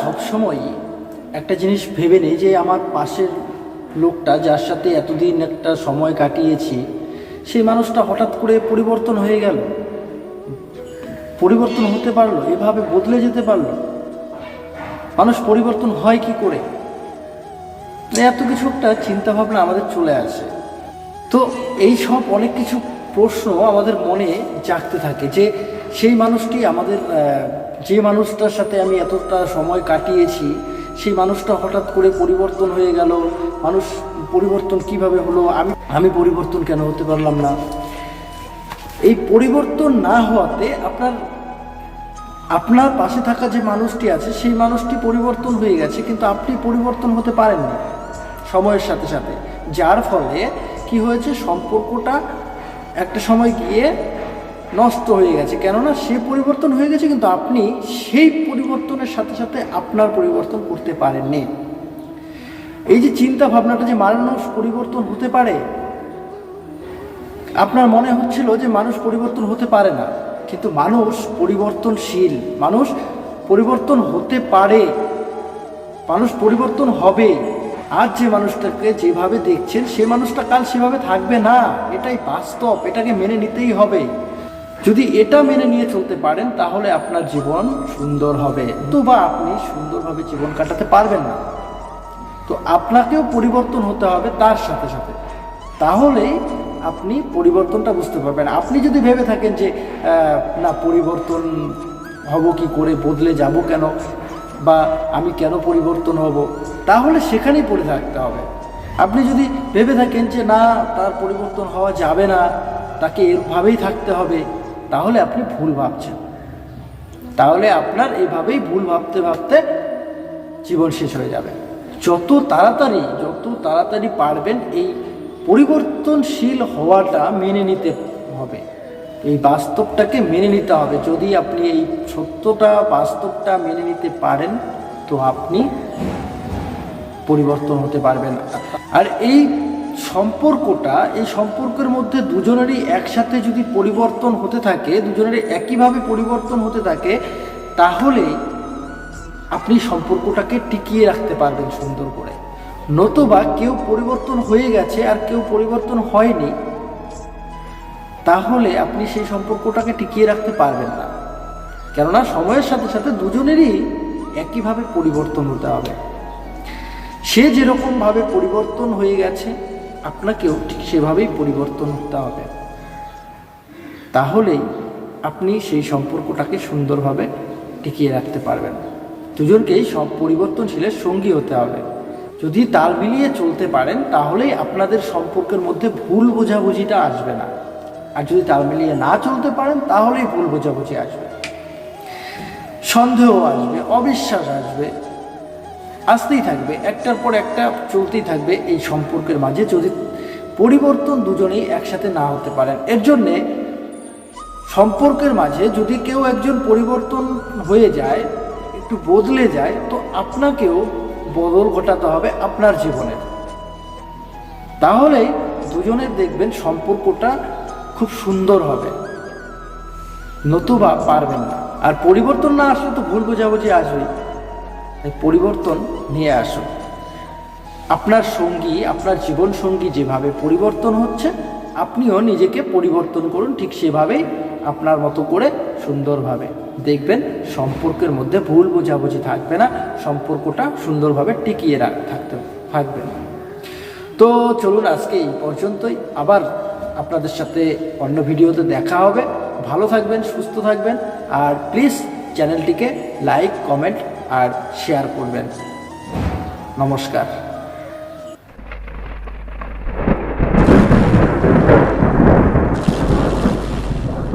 সবসময়ই একটা জিনিস ভেবে নিই যে আমার পাশের লোকটা যার সাথে এতদিন একটা সময় কাটিয়েছি, সেই মানুষটা হঠাৎ করে পরিবর্তন হয়ে গেল। পরিবর্তন হতে পারল, এভাবে বদলে যেতে পারল। মানুষ পরিবর্তন হয় কি করে? এত কিছু একটা চিন্তাভাবনা আমাদের চলে আসে। তো এই সব অনেক কিছু প্রশ্ন আমাদের মনে জাগতে থাকে যে সেই মানুষটি আমাদের যে মানুষটার সাথে আমি এতটা সময় কাটিয়েছি, সেই মানুষটা হঠাৎ করে পরিবর্তন হয়ে গেল। মানুষ পরিবর্তন কীভাবে হলো? আমি আমি পরিবর্তন কেন হতে পারলাম না? এই পরিবর্তন না হওয়াতে আপনার আপনার পাশে থাকা যে মানুষটি আছে, সেই মানুষটি পরিবর্তন হয়ে গেছে, কিন্তু আপনি পরিবর্তন হতে পারেননি সময়ের সাথে সাথে। যার ফলে কি হয়েছে? সম্পর্কটা একটা সময় গিয়ে নষ্ট হয়ে গেছে। কেননা সে পরিবর্তন হয়ে গেছে, কিন্তু আপনি সেই পরিবর্তনের সাথে সাথে আপনার পরিবর্তন করতে পারেননি। এই যে চিন্তা ভাবনাটা যে মানুষ পরিবর্তন হতে পারে, আপনার মনে হচ্ছিল যে মানুষ পরিবর্তন হতে পারে না, কিন্তু মানুষ পরিবর্তনশীল, মানুষ পরিবর্তন হতে পারে, মানুষ পরিবর্তন হবে। আজ যে মানুষটাকে যেভাবে দেখছেন, সে মানুষটা কাল সেভাবে থাকবে না। এটাই বাস্তব, এটাকে মেনে নিতেই হবে। যদি এটা মেনে নিয়ে চলতে পারেন, তাহলে আপনার জীবন সুন্দর হবে। তো বা আপনি সুন্দরভাবে জীবন কাটাতে পারবেন না। তো আপনাকেও পরিবর্তন হতে হবে তার সাথে সাথে। তাহলেই আপনি পরিবর্তনটা বুঝতে পারবেন। আপনি যদি ভেবে থাকেন যে না, পরিবর্তন হব কি করে, বদলে যাব কেন, বা আমি কেন পরিবর্তন হব, তাহলে সেখানেই পড়ে থাকতে হবে। আপনি যদি ভেবে থাকেন যে, না, তার পরিবর্তন হওয়া যাবে না, তাকে এরভাবেই থাকতে হবে তাহলে আপনি ভুল ভাবছেন। তাহলে আপনার এইভাবেই ভুল ভাবতে ভাবতে জীবন শেষ হয়ে যাবে। যত তাড়াতাড়ি যত তাড়াতাড়ি পারবেন এই পরিবর্তনশীল হওয়াটা মেনে নিতে হবে। এই বাস্তবটাকে মেনে নিতে হবে। যদি আপনি এই সত্যটা, বাস্তবটা মেনে নিতে পারেন, তো আপনি পরিবর্তন হতে পারবেন। আর এই সম্পর্কটা, এই সম্পর্কের মধ্যে দুজনেরই একসাথে যদি পরিবর্তন হতে থাকে, দুজনেরই একইভাবে পরিবর্তন হতে থাকে, তাহলে আপনি সম্পর্কটাকে টিকিয়ে রাখতে পারবেন সুন্দর করে। নতুবা কেউ পরিবর্তন হয়ে গেছে আর কেউ পরিবর্তন হয়নি, তাহলে আপনি সেই সম্পর্কটাকে টিকিয়ে রাখতে পারবেন না। কেননা সময়ের সাথে সাথে দুজনেরই একইভাবে পরিবর্তন হতে হবে। সে যেরকমভাবে পরিবর্তন হয়ে গেছে আপনাকেও ঠিক সেভাবেই পরিবর্তন হতে হবে। তাহলেই আপনি সেই সম্পর্কটাকে সুন্দরভাবে টিকিয়ে রাখতে পারবেন। দুজনকেই সব পরিবর্তনশীলের সঙ্গী হতে হবে। যদি তাল মিলিয়ে চলতে পারেন, তাহলেই আপনাদের সম্পর্কের মধ্যে ভুল বোঝাবুঝিটা আসবে না। আর যদি তাল মিলিয়ে না চলতে পারেন, তাহলেই ভুল বোঝাবুঝি আসবে। সন্দেহ আসবে, অবিশ্বাস আসবে। আসতেই থাকবে, একটার পর একটা চলতেই থাকবে এই সম্পর্কের মাঝে যদি পরিবর্তন দুজনেই একসাথে না হতে পারেন। এর জন্যে সম্পর্কের মাঝে যদি কেউ একজন পরিবর্তন হয়ে যায়, একটু বদলে যায়, তো আপনাকেও বদল ঘটাতে হবে আপনার জীবনে। তাহলেই দুজনের দেখবেন সম্পর্কটা খুব সুন্দর হবে। নতুবা পারবেন না। আর পরিবর্তন না আসলে তো ভুল বোঝাবুঝি আসবেই তাই পরিবর্তন নিয়ে আসুন আপনার সঙ্গী, আপনার জীবন সঙ্গী যেভাবে পরিবর্তন হচ্ছে, আপনিও নিজেকে পরিবর্তন করুন ঠিক সেভাবেই আপনার মতো করে সুন্দরভাবে। দেখবেন সম্পর্কের মধ্যে ভুল বোঝাবুঝি থাকবে না, সম্পর্কটা সুন্দরভাবে টিকিয়ে রাখ, থাকতে থাকবে। তো চলুন আজকে এই পর্যন্তই। আবার আপনাদের সাথে অন্য ভিডিওতে দেখা হবে। ভালো থাকবেন, সুস্থ থাকবেন। আর প্লিজ চ্যানেলটিকে লাইক, কমেন্ট আর শেয়ার করবেন। নমস্কার।